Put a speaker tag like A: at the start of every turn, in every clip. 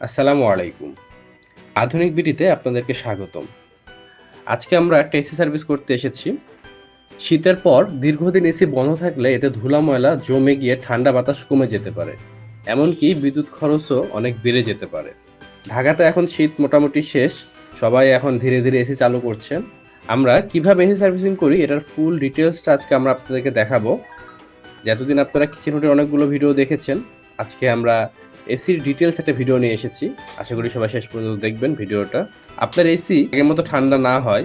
A: আসসালামু আলাইকুম। আধুনিক বিডিতে আপনাদেরকে স্বাগতম। আজকে আমরা এসি সার্ভিস করতে এসেছি। শীতের পর দীর্ঘদিন এসি বন্ধ থাকলে এতে ধুলা ময়লা জমে গিয়ে ঠান্ডা বাতাস কমে যেতে পারে। এমনকি বিদ্যুৎ খরচও অনেক বেড়ে যেতে পারে। ঢাকাতে এখন শীত মোটামুটি শেষ। সবাই এখন ধীরে ধীরে এসি চালু করছেন। আমরা কীভাবে এসি সার্ভিসিং করি এটার ফুল ডিটেলসটা আজকে আমরা আপনাদেরকে দেখাবো। যতদিন আপনারা কিচেন হুডের অনেকগুলো ভিডিও দেখেছেন, আজকে আমরা এসির ডিটেলস একটা ভিডিও নিয়ে এসেছি। আশা করি সবাই শেষ পর্যন্ত দেখবেন ভিডিওটা। আপনার এসি আগের মতো ঠান্ডা না হয়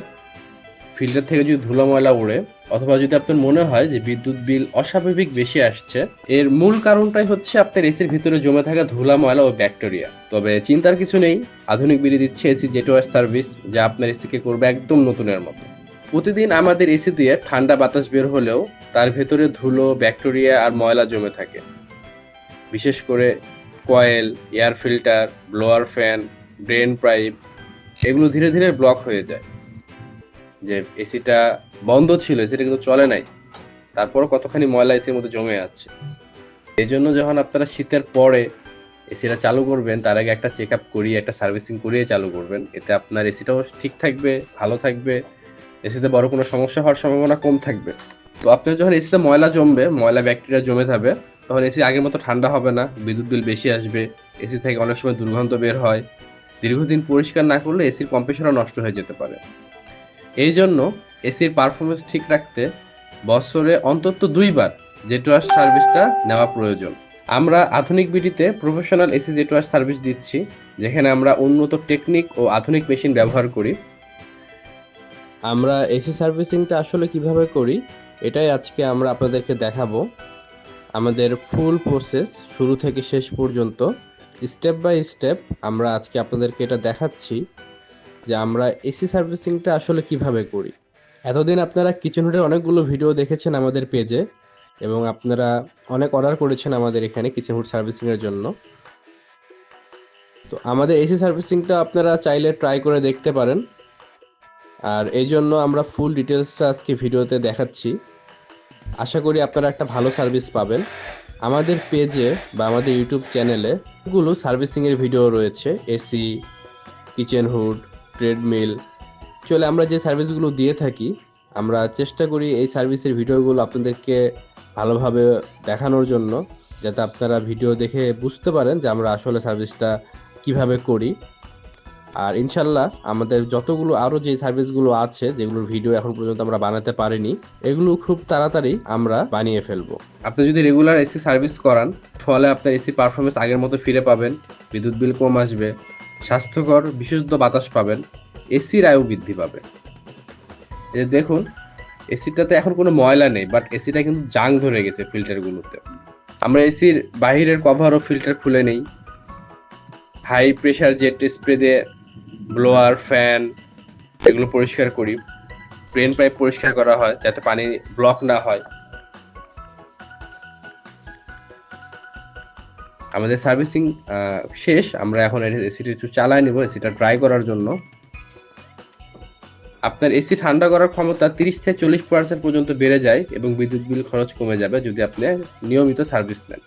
A: ফিল্টার থেকে যদি ধুলো ময়লা উড়ে, অথবা যদি আপনার মনে হয় যে বিদ্যুৎ বিল অস্বাভাবিক বেশি আসছে, এর মূল কারণটাই হচ্ছে আপনার এসির ভিতরে জমে থাকা ধুলা ময়লা ও ব্যাকটেরিয়া। তবে চিন্তার কিছু নেই, আধুনিক বিড়ি দিচ্ছে এসি জেটওয়ার সার্ভিস যা আপনার এসিকে করবে একদম নতুনের মতো। প্রতিদিন আমাদের এসি দিয়ে ঠান্ডা বাতাস বের হলেও তার ভেতরে ধুলো, ব্যাকটেরিয়া আর ময়লা জমে থাকে। বিশেষ করে coil, air filter, blower fan, drain pipe, এগুলো ধীরে ধীরে ব্লক হয়ে যায়। যে এসিটা বন্ধ ছিল, এসিটা কিন্তু চলে নাই। তারপর কতখানি ময়লা এসির মধ্যে জমে আছে। এই জন্য যখন আপনারা শীতের পরে এসিটা চালু করবেন, তার আগে একটা চেক আপ করিয়ে, একটা সার্ভিসিং করিয়ে চালু করবেন। এতে আপনার এসিটাও ঠিক থাকবে, ভালো থাকবে। এসিতে বড় কোনো সমস্যা হওয়ার সম্ভাবনা কম থাকবে। তো আপনার যখন এসিতে ময়লা জমবে, ময়লা ব্যাকটেরিয়া জমে যাবে তখন এসি আগের মতো ঠান্ডা হবে না, বিদ্যুৎ বিল বেশি আসবে এসি থেকে অনেক সময় দুর্গন্ধ বের হয়। দীর্ঘদিন পরিষ্কার না করলে এসির কম্প্রেসরও নষ্ট হয়ে যেতে পারে। এই জন্য এসির পারফরমেন্স ঠিক রাখতে বছরে অন্তত দুইবার জেটওয়াশ সার্ভিসটা নেওয়া প্রয়োজন। আমরা আধুনিক বিডিতে professional AC jet wash service দিচ্ছি, যেখানে আমরা উন্নত টেকনিক ও আধুনিক মেশিন ব্যবহার করি। আমরা এসি সার্ভিসিংটা আসলে কীভাবে করি, এটাই আজকে আমরা আপনাদেরকে দেখাবো। আমাদের ফুল প্রসেস শুরু থেকে শেষ পর্যন্ত স্টেপ বাই স্টেপ আমরা আজকে আপনাদেরকে এটা দেখাচ্ছি যে আমরা এসি সার্ভিসিংটা আসলে কীভাবে করি। এতদিন আপনারা কিচেন হুডের অনেকগুলো ভিডিও দেখেছেন আমাদের পেজে এবং আপনারা অনেক অর্ডার করেছেন আমাদের এখানে কিচেন হুড সার্ভিসিংয়ের জন্য। তো আমাদের এসি সার্ভিসিংটা আপনারা চাইলে ট্রাই করে দেখতে পারেন। আর এই জন্য আমরা ফুল ডিটেলসটা আজকে ভিডিওতে দেখাচ্ছি। আশা করি আপনারা একটা ভালো সার্ভিস পাবেন। আমাদের পেজে বা আমাদের ইউটিউব চ্যানেলে গুলো সার্ভিসিংয়ের ভিডিও রয়েছে এসি কিচেন হুড ট্রেডমিল চলে আমরা যে সার্ভিসগুলো দিয়ে থাকি, আমরা চেষ্টা করি এই সার্ভিসের ভিডিওগুলো আপনাদেরকে ভালোভাবে দেখানোর জন্য, যাতে আপনারা ভিডিও দেখে বুঝতে পারেন যে আমরা আসলে সার্ভিসটা কীভাবে করি। আর ইনশাল্লাহ আমাদের যতগুলো আরও যে সার্ভিসগুলো আছে, যেগুলোর ভিডিও এখন পর্যন্ত আমরা বানাতে পারিনি, এগুলো খুব তাড়াতাড়ি আমরা বানিয়ে ফেলব। আপনি যদি রেগুলার এসি সার্ভিস করান, ফলে আপনার এসি পারফরমেন্স আগের মতো ফিরে পাবেন, বিদ্যুৎ বিল কম আসবে, স্বাস্থ্যকর, বিশুদ্ধ বাতাস পাবেন এসির আয়ু বৃদ্ধি পাবে। এই দেখুন এসিটাতে এখন কোনো ময়লা নেই বাট এসিটা কিন্তু জাং ধরে গেছে ফিল্টারগুলোতে আমরা এসির বাহিরের কভার ও ফিল্টার খুলে নেই। হাই প্রেশার জেট স্প্রে দিয়ে ব্লোয়ার, ফ্যান এগুলো পরিষ্কার করি। ড্রেন পাইপ পরিষ্কার করা হয় যাতে পানি ব্লক না হয়। আমাদের সার্ভিসিং শেষ। আমরা এখন এসিটা একটু চালায় নিব এসিটা ড্রাই করার জন্য। আপনার এসি ঠান্ডা করার ক্ষমতা তিরিশ থেকে চল্লিশ পার্সেন্ট পর্যন্ত বেড়ে যায় এবং বিদ্যুৎ বিল খরচ কমে যাবে যদি আপনি নিয়মিত সার্ভিস নেন।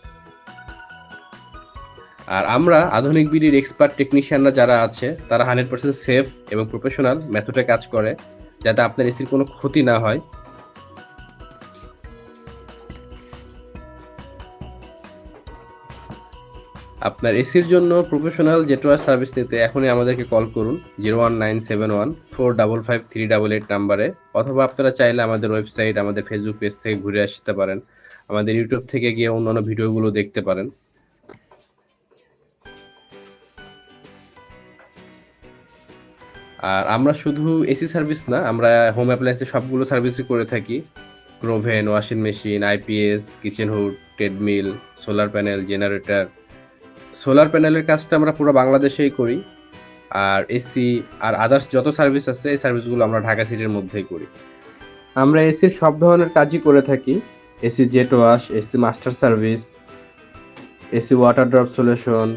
A: আর আমরা আধুনিক বিডির এক্সপার্ট টেকনিশিয়ানরা যারা আছে, তারা হান্ড্রেড পার্সেন্ট সেফ এবং প্রফেশনাল মেথডে কাজ করে, যাতে আপনার এসির কোনো ক্ষতি না হয়। আপনার এসির জন্য প্রফেশনাল জেটওয়ার সার্ভিস নিতে, এখনই আমাদেরকে কল করুন zero one nine seven one four double five three double eight নাম্বারে, অথবা আপনারা চাইলে আমাদের ওয়েবসাইট আমাদের ফেসবুক পেজ থেকে ঘুরে আসতে পারেন। আমাদের ইউটিউব থেকে গিয়ে অন্যান্য ভিডিওগুলো দেখতে পারেন। আর আমরা শুধু এসি সার্ভিস না, আমরা হোম অ্যাপ্লায়েন্সের সবগুলো সার্ভিসই করে থাকি। গ্রোভেন washing machine IPS kitchen hood treadmill solar panel generator solar প্যানেলের কাজটা আমরা পুরো বাংলাদেশেই করি। আর এসি আর আদার্স যত সার্ভিস আছে, এই সার্ভিসগুলো আমরা ঢাকা সিটির মধ্যেই করি। আমরা এসির সব ধরনের কাজই করে থাকি। AC jet wash AC master service AC water drop solution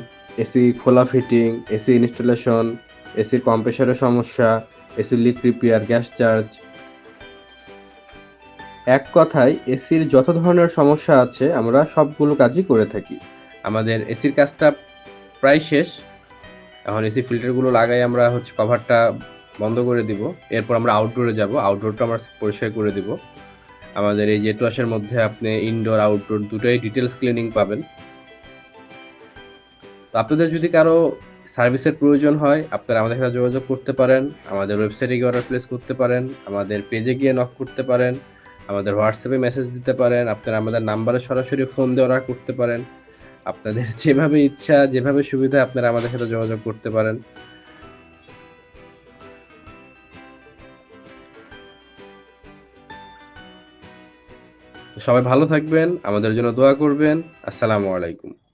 A: AC খোলা ফিটিং এসি ইনস্টলেশন এসির কম্প্রেসরের সমস্যা এসির লিক রিপেয়ার গ্যাস চার্জ এক কথায় এসির যত ধরনের সমস্যা আছে, আমরা সবগুলো কাজই করে থাকি। আমাদের এসির কাজটা প্রায় শেষ। এখন এসি ফিল্টারগুলো লাগাই আমরা হচ্ছে কভারটা বন্ধ করে দিব। এরপর আমরা আউটডোরে যাব। আউটডোরটা আমরা পরিষ্কার করে দিব। আমাদের এই জেট ওয়াশের মধ্যে আপনি ইনডোর আউটডোর দুটোই ডিটেলস ক্লিনিং পাবেন। তো আপনাদের যদি কারও সার্ভিসের প্রয়োজন হয়, আপনারা আমাদের সাথে যোগাযোগ করতে পারেন, আমাদের ওয়েবসাইটে গিয়ে অর্ডার প্লেস করতে পারেন, আমাদের পেজে গিয়ে নক করতে পারেন, আমাদের হোয়াটসঅ্যাপে মেসেজ দিতে পারেন, আপনারা আমাদের নাম্বারে সরাসরি ফোন দিয়ে অর্ডার করতে পারেন। আপনাদের যেভাবে ইচ্ছা, যেভাবে সুবিধা, আপনারা আমাদের সাথে যোগাযোগ করতে পারেন। সবাই ভালো থাকবেন, আমাদের জন্য দোয়া করবেন। আসসালামু আলাইকুম।